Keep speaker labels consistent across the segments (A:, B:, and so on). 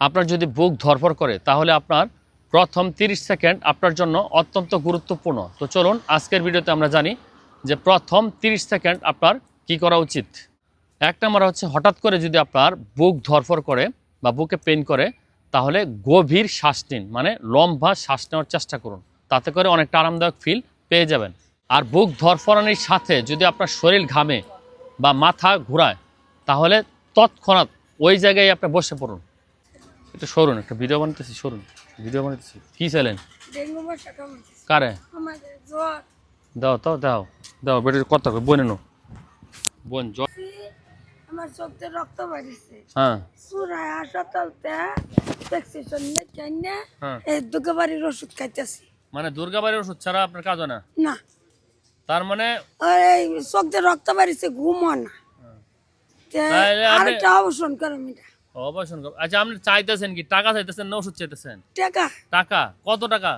A: আপনার যদি বুক ধরফর করে, তাহলে আপনার প্রথম 30 সেকেন্ড আপনার জন্য অত্যন্ত গুরুত্বপূর্ণ। তো চলুন, আজকের ভিডিওতে আমরা জানি যে প্রথম 30 সেকেন্ড আপনার কি করা উচিত। এক নম্বর হচ্ছে, হঠাৎ করে যদি আপনার বুক ধরফর করে বা বুকে পেন করে, তাহলে গভীর শ্বাস নিন মানে লম্বা শ্বাস নেওয়ার চেষ্টা করুন। তাতে করে অনেকটা আরামদায়ক ফিল পেয়ে যাবেন। আর বুক ধরফরানির সাথে যদি আপনার শরীর ঘামে বা মাথা ঘোরায়, তাহলে তৎক্ষণাৎ ওই জায়গায় আপনি বসে পড়ুন। একটু সরুন একটা ভিডিও বানাতেছি সরুন। ভিডিও বানাতেছি কি চাইলেন কারে? দাও তো দাও দাও বেটির কথা কই বোন নো বোন জ
B: আমার চোখতে রক্ত বাড়িছে।
A: হ্যাঁ।
B: সুরায় হাসপাতালতে চাইনে
A: হ্যাঁ।
B: এই দুর্গা বাড়ির ওষুধ খাইতেছি।
A: মানে দুর্গাবাড়ির ওষুধ ছাড়া আপনার কাজ না?
B: না।
A: তার মানে?
B: আর চোখতে রক্ত বাড়িছে ঘুমও না।
A: আপনি-
B: আরেকটা অবসর করো মিটা
A: আচ্ছা আপনি চাইতেছেন কি? টাকা চাইতেছেন না ওষুধ চাইতেছেন?
B: টাকা।
A: টাকা? কত টাকা?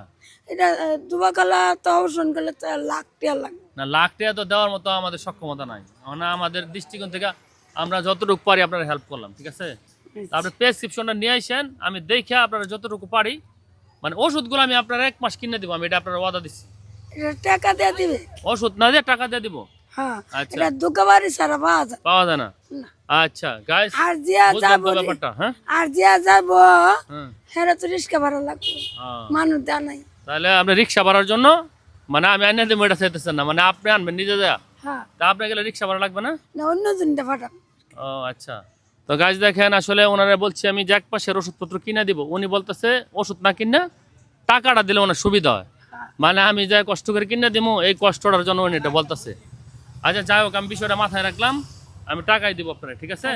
B: এটা দুবা কালা তো অবসর করলে তো লাখ টাকা লাগবে।
A: না লাখ টাকা তো দেওয়ার মতো আমাদের সক্ষমতা নাই। মানে আমাদের দৃষ্টিকোণ থেকে আমরা যতটুকু পারি আপনারা হেল্প করলাম ঠিক আছে? আপনি প্রেসক্রিপশনটা নিয়ে আসেন আমি দেখে আপনারা যতটুকু পারি মানে ওষুধগুলো আমি আপনার এক মাস কিনে দিব আমি এটা আপনার ওয়াদা দিচ্ছি।
B: টাকা দিয়ে দিবে।
A: ওষুধ না দিয়ে টাকা দিয়ে দিব।
B: হ্যাঁ। এটা দুর্গা বাড়ি পাওয়া যায়।
A: পাওয়া যায় না?
B: না।
A: আচ্ছা গাইস
B: আর জিয়া
A: বুঝলাম
B: যাব
A: তো ব্যাপারটা হ্যাঁ?
B: আর জিয়া যাব
A: হ্যাঁ।
B: হেরা তো রিক্সা ভাড়া লাগবে।
A: হ্যাঁ।
B: মানুষ দেয় নাই।
A: তাহলে আপনি রিক্সা ভাড়ার জন্য মানে আমি দেবো এটা চাইতেছেন না মানে আপনি আনবেন নিজে যা।
B: হ্যাঁ।
A: তা আপনি গেলে রিক্সা ভাড়া লাগবে না?
B: না অন্য জনটা পাঠান
A: ও আচ্ছা। তো গাছ দেখেন আসলে ওনারা বলছি আমি যে এক পাশের ওষুধপত্র কিনে দিব। উনি বলতেছে ওষুধ না কিনে টাকাটা দিলে ওনার সুবিধা হয়। মানে আমি যা কষ্ট করে কিনে দিব এই কষ্টটার জন্য উনি এটা বলতেছে। আচ্ছা যাই হোক আমি বিষয়টা মাথায় রাখলাম। আমি টাকাই দিব আপনার ঠিক আছে?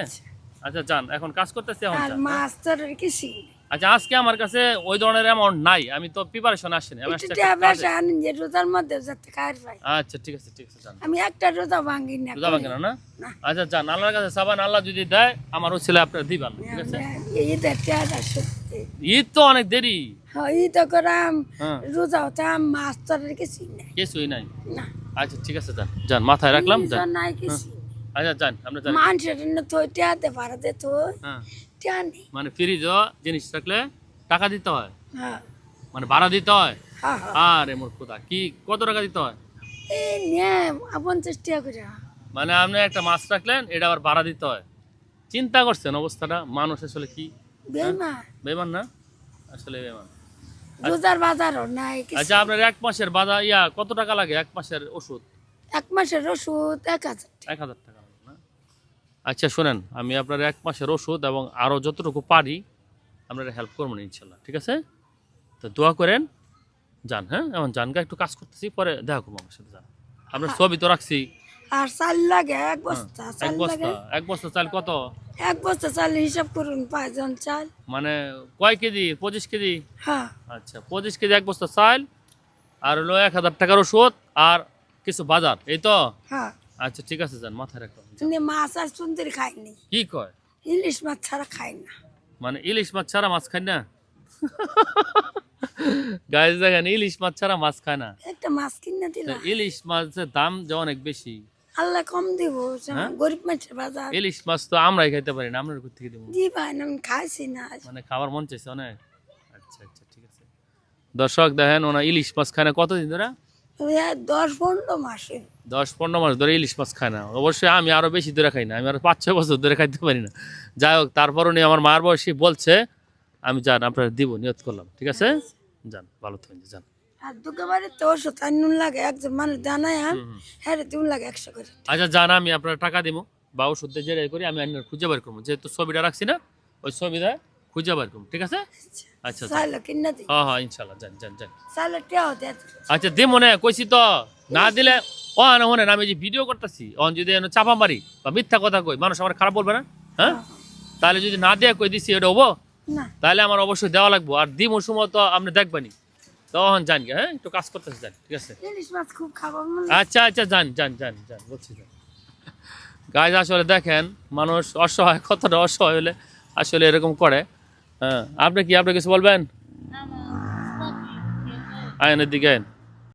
A: আচ্ছা। যান এখন কাজ করতেছি এখন।
B: মাছ তোর
A: আচ্ছা আজকে আমার কাছে ওই ধরনের অ্যামাউন্ট নাই আমি তো প্রিপারেশন আসিনি আমি আসছি।
B: যে রোজার মধ্যে যাতে খায়ের পাই
A: আচ্ছা ঠিক আছে ঠিক আছে যান।
B: আমি একটা রোজা ভাঙি না
A: বুঝা কেন না
B: না।
A: আচ্ছা যান আল্লাহর কাছে সাবান আল্লাহ যদি দেয় আমার ও ছেলে আপনার দিবেন ঠিক আছে? ঈদ তো অনেক দেরি।
B: হ্যাঁ ঈদ করাম।
A: হ্যাঁ।
B: রোজা হতাম মাছ তোর কিছু নাই
A: কিছুই নাই।
B: না।
A: আচ্ছা ঠিক আছে যান। যান মাথায় রাখলাম যান। আচ্ছা যান আমরা যান
B: মানুষের জন্য তো টেয়াতে পারাতে তো
A: হ্যাঁ।
B: নেই
A: মানে ফ্রিজ জিনিস রাখলে টাকা দিতে হয়।
B: হ্যাঁ।
A: মানে ভাড়া দিতে হয়।
B: হ্যাঁ হ্যাঁ।
A: আরে মোর কথা কি কত টাকা দিতে হয়?
B: এই নিয়ে পঞ্চাশ টাকা করে।
A: মানে আপনি একটা মাছ রাখলেন এটা আবার ভাড়া দিতে হয়। চিন্তা করছেন অবস্থাটা? মানুষ আসলে কি?
B: বেমা
A: বেমান না? আসলে বেমান
B: রোজার বাজারও নাই
A: আচ্ছা আপনার এক মাসের বাজার ইয়া কত টাকা লাগে এক মাসের ওষুধ?
B: এক মাসের ওষুধ এক হাজার টাকা।
A: এক হাজার টাকা না? আচ্ছা শোনেন আমি আপনার এক মাসের ওষুধ এবং আরও যতটুকু পারি আপনারা হেল্প করব ইনশাল্লাহ ঠিক আছে? তো দোয়া করেন যান হ্যাঁ? এখন জানগা একটু কাজ করতেছি পরে দেখা করব আমার সাথে যান। আপনার ছবি তো রাখছি।
B: আর চাল লাগে এক বস্তা
A: এক
B: চাল
A: বস্তা
B: লাগে।
A: এক বস্তা চাল কত?
B: এক বস্তা চাল হিসাব করুন পাঁচজন চাল।
A: মানে কয় কেজি? পঁচিশ কেজি?
B: হ্যাঁ।
A: আচ্ছা পঁচিশ কেজি এক বস্তা চাল আর হলো এক হাজার টাকার ওষুধ আর কিছু বাজার এই তো?
B: হ্যাঁ।
A: আচ্ছা ঠিক আছে যান মাথায় রাখলাম
B: তুমি মাছ আর সুন্দর খাইনি
A: কি কয়?
B: ইলিশ মাছ ছাড়া খাই না।
A: মানে ইলিশ মাছ ছাড়া মাছ খায় না? গাছ দেখেন ইলিশ মাছ ছাড়া মাছ খায় না।
B: একটা মাছ কিনে দিলাম।
A: ইলিশ মাছের দাম যে অনেক বেশি।
B: আল্লাহ কম দিব
A: হ্যাঁ?
B: গরিব মানুষের বাজার।
A: ইলিশ মাছ তো আমরাই খাইতে পারি না আমরা কোথেকে দেবো?
B: জি ভাই আমি খাইছি না।
A: মানে খাবার মন চাইছে অনেক? আচ্ছা আচ্ছা ঠিক আছে। দর্শক দেখেন ওনা ইলিশ মাছ খায় না কতদিন ধরে?
B: দশ পনেরো মাসে।
A: দশ পনেরো মাস ধরে ইলিশ মাছ খায় না। অবশ্যই আমি আরও বেশি ধরে খাই না আমি আরও পাঁচ ছয় বছর ধরে খাইতে পারি না। যাই হোক তারপর উনি আমার মার বয়সী বলছে আমি যান আপনার দিব নিয়ত করলাম ঠিক আছে? যান ভালো থাকেন যান।
B: হ্যাঁ? হ্যাঁ লাগে একশো করে।
A: আচ্ছা আমি আপনার টাকা দিব বা ওষুধ যে করি আমি খুঁজে বার করব। যেহেতু ছবিটা রাখছি না ওই ছবিটা খুঁজে বার করব ঠিক আছে? আচ্ছা।
B: দিই
A: হ্যাঁ হ্যাঁ ইনশাল্লাহ যান যান যান
B: চাইলো টেও দেয়
A: আচ্ছা দে মনে কইছি তো না দিলে ও না মনে আমি যে ভিডিও করতেছি অন যদি চাপা মারি বা মিথ্যা কথা কই মানুষ আমার খারাপ বলবে না হ্যাঁ? তাহলে যদি না দিয়ে কই দিছি এটা হব? তাহলে আমার অবশ্যই দেওয়া লাগবো আর দিম সময় তো আপনি দেখবেনি তখন যান গে, হ্যাঁ একটু কাজ করতেছি যান ঠিক আছে?
B: ইলিশ মাছ খুব খাবার
A: আচ্ছা আচ্ছা যান যান যান যান বলছি যান। গাছ আসলে দেখেন মানুষ অসহায় কতটা অসহায় হলে আসলে এরকম করে। হ্যাঁ আপনি কি আপনি কিছু বলবেন? আয়নের দিকে আইন।